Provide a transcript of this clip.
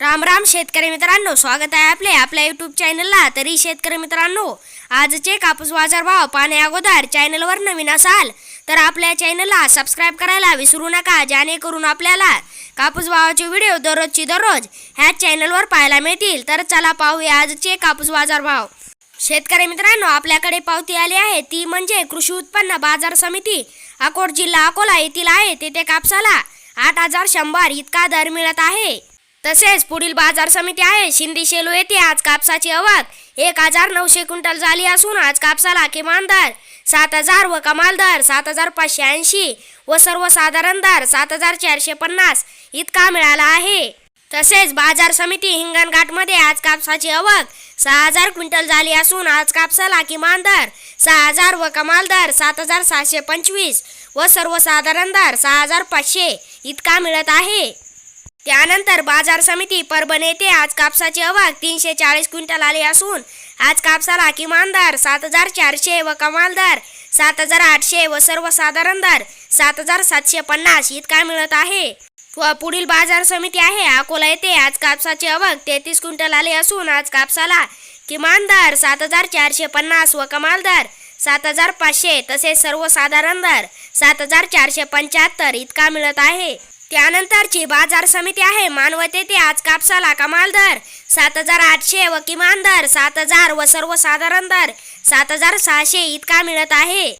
राम राम शेतकरी मित्रांनो स्वागत आहे आपले आपल्या युट्यूब चॅनलला तरी शेतकरी मित्रांनो आजचे कापूस बाजार भाव पाहण्या अगोदर चॅनलवर नवीन असाल तर आपल्या चॅनलला सबस्क्राईब करायला विसरू नका जेणेकरून आपल्याला कापूस भावाचे व्हिडिओ दररोजची दररोज ह्याच चॅनलवर पाहायला मिळतील. तर चला पाहूया आजचे कापूस बाजार भाव शेतकरी मित्रांनो आपल्याकडे पावती आली आहे ती म्हणजे कृषी उत्पन्न बाजार समिती अकोट जिल्हा अकोला येथील आहे. तेथे कापसाला आठ हजार शंभर इतका दर मिळत आहे. तसेच पुढील बाजार समिती आहे. शिंदी शेलू येथे आज कापसाची आवक एक हजार नऊशे क्विंटल झाली असून आज कापसाला किमान दर सात हजार व कमाल दर सात हजार पाचशे ऐंशी व सर्वसाधारण दर सात हजार चारशे पन्नास इतका मिळाला आहे. तसेच बाजार समिती हिंगणघाटमध्ये आज कापसाची आवक सहा हजार क्विंटल झाली असून आज कापसाला किमान दर सहा हजार व कमाल दर सात हजार सहाशे पंचवीस व सर्वसाधारण दर सहा हजार पाचशे इतका मिळत आहे. त्यानंतर बाजार समिती परभणी येथे आज कापसाची अवाग तीनशे चाळीस क्विंटल आले असून आज कापसाला किमान दर सात हजार चारशे व कमाल दर सात हजार आठशे व सर्वसाधारण दर सात हजार सातशे पन्नास इतका मिळत आहे. व पुढील बाजार समिती आहे अकोला येथे आज कापसाची आवक तेहतीस क्विंटल आले असून आज कापसाला किमान दर सात हजार चारशे पन्नास व कमाल दर सात हजार पाचशे तसेच सर्वसाधारण दर सात हजार चारशे पंच्याहत्तर इतका मिळत आहे. त्यानंतरची बाजार समिती आहे. मानवत आज कापसाला कमाल दर सात हजार आठशे व किमान दर सात हजार व सर्वसाधारण दर सात हजार सहाशे इतका मिळत आहे.